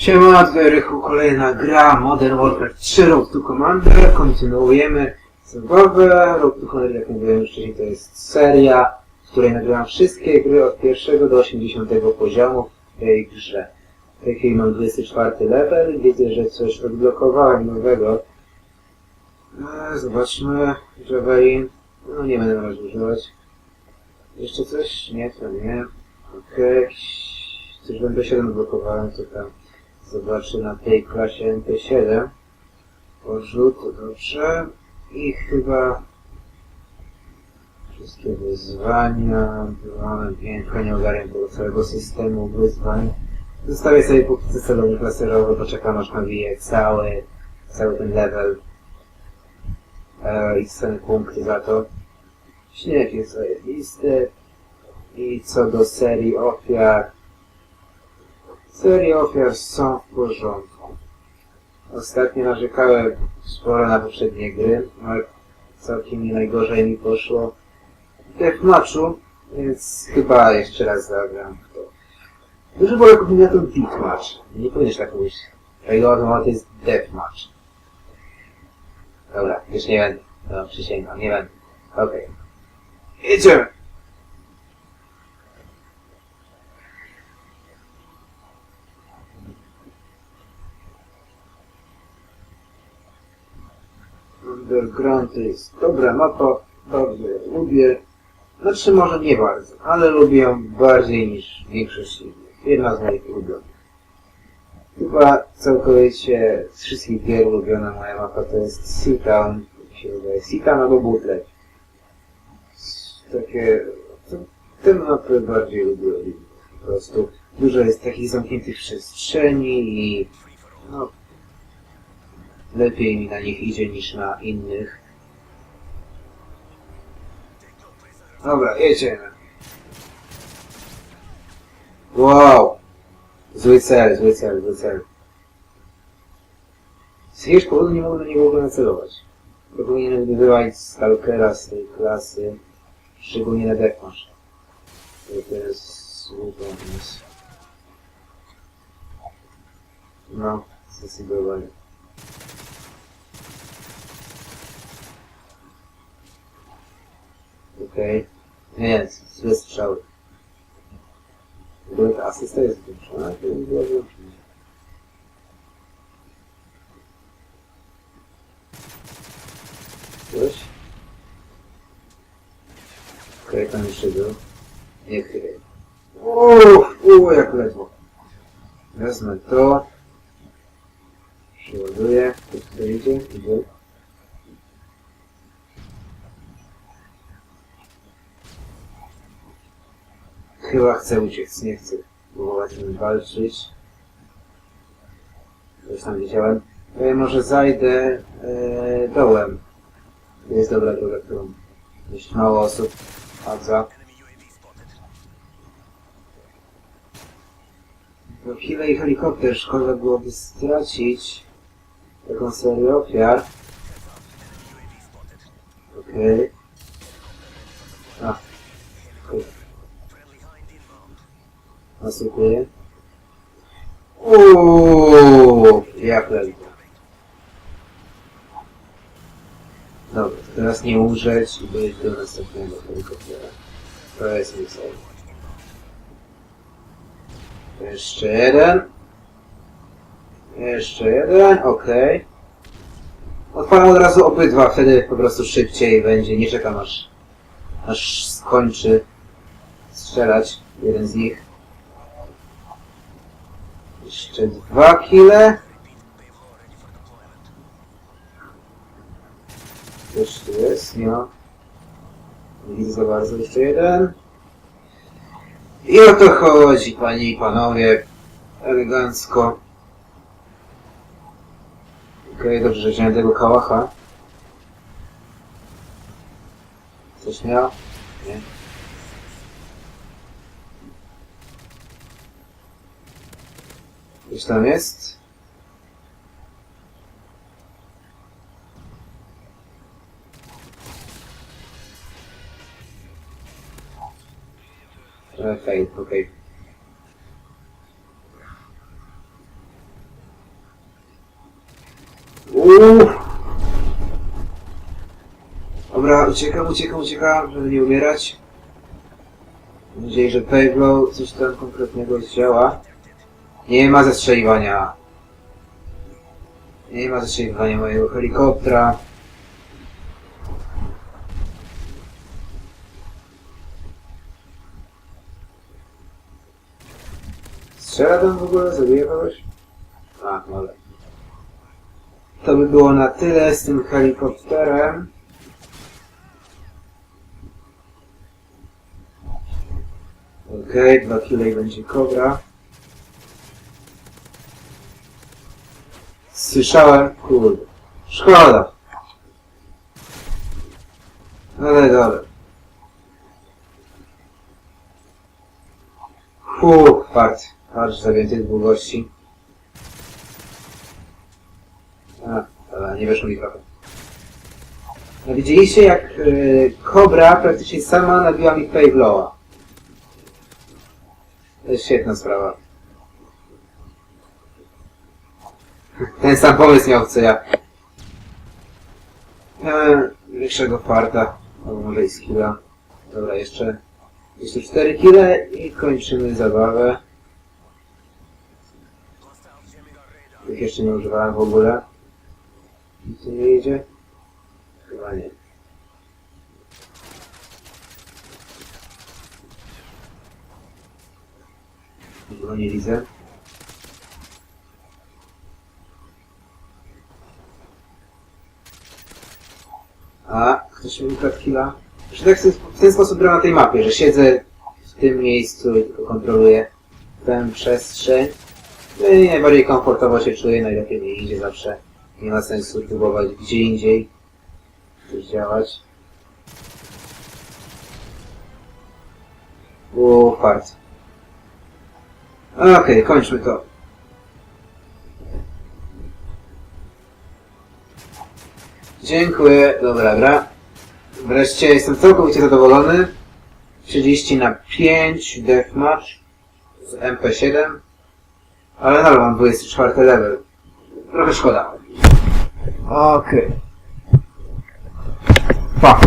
Siema, tutaj Rychu, kolejna gra Modern Warfare 3 Road to Commander. Kontynuujemy zabawę. Road to Commander, jak mówiłem wcześniej, to jest seria, w której nagrywam wszystkie gry od pierwszego do 80 poziomu w tej grze. W tej chwili mam 24 level widzę, że coś odblokowałem nowego. E, Zobaczmy, Javelin. No nie będę na razie używać. Jeszcze coś? Nie, to nie. Okej. Coś w MP7 odblokowałem, co tam. Zobaczę na tej klasie MP7. Porzut, dobrze. I chyba wszystkie wyzwania. Mamy pięknie, nie ogarniam tego całego systemu wyzwań. Zostawię sobie póki co celownik laserowy, poczekam aż nawiję cały, cały ten level. E, I cenne punkty za to. Śnieg jest zajebisty. I co do serii ofiar, Serie ofiar są w porządku. Ostatnio narzekałem sporo na poprzednie gry, ale całkiem nie najgorzej mi poszło w Deathmatchu, więc chyba jeszcze raz zagram w to. Dużo mówi na to Deathmatch. Nie powinieneś tak mówić. Prawidłowo to jest Deathmatch. Dobra, już nie będę. No, przysięgam, nie będę. Okej. Jedziemy! Underground to jest dobra mapa, bardzo ją lubię. Znaczy może nie bardzo, ale lubię ją bardziej niż większość innych. Jedna z moich ulubionych. Chyba całkowicie z wszystkich gier ulubiona moja mapa to jest Seatown. się wydaje. Seatown albo Bootleg. Takie... Te mapy bardziej lubię. Po prostu dużo jest takich zamkniętych przestrzeni i no, lepiej mi na nich idzie niż na innych. Dobra, jedziemy. Wow! Zły cel, zły cel, zły cel. Z jakiegoś powodu nie mogę w ogóle nacelować. To powinienem wywołać Stalkera z tej klasy, szczególnie na Deathmatch. To jest zły pomysł. No, zdecydowanie. Okej. Nie, złe strzały. Ogóle ta asysta jest zwiększona, to nie było zwiększone. Coś? Okej, tam jeszcze był. Nie chylej. Uuu, uuu, jak ledwo. Wezmę to. Przeładuję. Kto tutaj idzie? Idzie. Chyba chcę uciec, nie chcę próbować z nim walczyć. Coś tam widziałem. E, może zajdę e, dołem. To jest dobra droga, którą dość mało osób chadza. To chwilę i helikopter szkoda byłoby stracić taką serię ofiar. Okej. A. Nasypuję. Uuuu, jak ledwo. Dobra, teraz nie umrzeć i dojść do następnego helikoptera. To jest cel. Jeszcze jeden. Jeszcze jeden, okej. Odpalam od razu obydwa, wtedy po prostu szybciej będzie. Nie czekam aż, aż skończy strzelać jeden z nich. Jeszcze dwa kile. Coś tu jest, ma. Nie widzę za bardzo. Jeszcze jeden. I o to chodzi, panie i panowie. Elegancko. Okej, dobrze, że wziąłem tego kałacha. Coś miał? Nie. Coś tam jest? Okej, okej. Uff. Dobra, uciekam, uciekam, uciekam, żeby nie umierać. Mam nadzieję, że Payflow coś tam konkretnego zdziała. Nie ma zestrzeliwania. Nie ma zestrzeliwania mojego helikoptera. Strzela tam w ogóle? Zabije kogoś? A, no ale... To by było na tyle z tym helikopterem. Okej, dwa kile i będzie kobra. Słyszałem, kurde. Szkoda. Ale dobra. Uuu, fart. Fart zawięty długości. A, ale nie weszło mi trochę. No widzieliście jak y, kobra praktycznie sama nabiła mi Pavelowa. To jest świetna sprawa. Ten sam pomysł miał co ja. Eee, większego farta. Albo może i skilla. Dobra, jeszcze... Jeszcze 4 kile i kończymy zabawę. Tych jeszcze nie używałem w ogóle. Nic tu nie idzie? Chyba nie. Go nie widzę. A, ktoś mi ukradł killa. Że tak w ten sposób gram na tej mapie, że siedzę w tym miejscu i tylko kontroluję tę przestrzeń. No i najbardziej komfortowo się czuję, najlepiej mi idzie zawsze. Nie ma sensu próbować gdzie indziej coś działać. Uuu, fart. Okej, kończmy to. Dziękuję, dobra gra. Wreszcie jestem całkowicie zadowolony. 30 na 5 deathmatch z MP7. Ale nadal mam 24 level. Trochę szkoda. Okej. Okay. Pa.